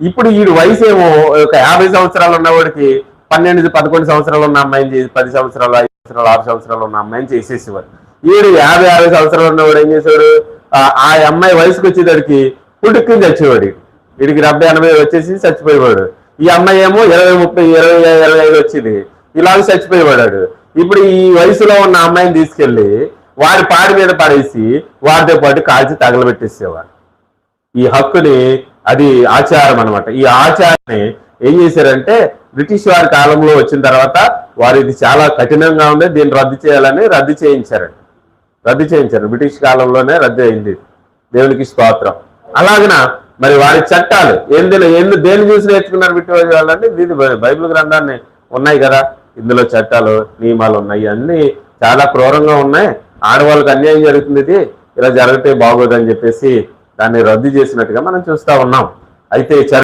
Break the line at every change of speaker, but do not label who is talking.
ఇప్పుడు ఈ వయసు ఏమో ఒక యాభై సంవత్సరాలు ఉన్నవాడికి పన్నెండు పదకొండు సంవత్సరాలు ఉన్న అమ్మాయిని చేసి పది సంవత్సరాలు ఐదు సంవత్సరాలు ఆరు సంవత్సరాలు ఉన్న అమ్మాయిని చేసేసేవాడు. ఈడు యాభై యాభై సంవత్సరాలు ఉన్నవాడు ఏం చేసేవాడు? ఆ- అమ్మాయి వయసుకు వచ్చేదానికి పుట్టుకుని చచ్చేవాడు. వీడికి డెబ్బై ఎనభై వచ్చేసి చచ్చిపోయేవాడు. ఈ అమ్మాయి ఏమో ఇరవై ముప్పై ఇరవై ఇరవై ఐదు వచ్చింది. ఇలాగ చచ్చిపోయేవాడు ఇప్పుడు ఈ వయసులో ఉన్న అమ్మాయిని తీసుకెళ్ళి వాడి పాడి మీద పడేసి వాడితో పాటు కాల్చి తగలబెట్టేసేవాడు. ఈ హక్కుని అది ఆచారం అనమాట ఈ ఆచారాన్ని ఏం చేశారంటే బ్రిటిష్ వారి కాలంలో వచ్చిన తర్వాత వారు ఇది చాలా కఠినంగా ఉంది దీన్ని రద్దు చేయాలని రద్దు చేయించారండి రద్దు చేయించారు. బ్రిటిష్ కాలంలోనే రద్దు అయింది. దేవునికి స్తోత్రం. అలాగన మరి వారి చట్టాలు ఎందులో ఎందు దేని చూసి నేర్చుకున్నారు బ్రిటిష్ వాళ్ళని? ఇది బైబిల్ గ్రంథాన్ని ఉన్నాయి కదా. ఇందులో చట్టాలు నియమాలు ఉన్నాయి. అన్నీ చాలా క్రూరంగా ఉన్నాయి. ఆడవాళ్ళకి అన్యాయం జరుగుతుంది ఇది. ఇలా జరిగితే బాగోదని చెప్పేసి దాన్ని రద్దు చేసినట్టుగా మనం చూస్తా ఉన్నాం. అయితే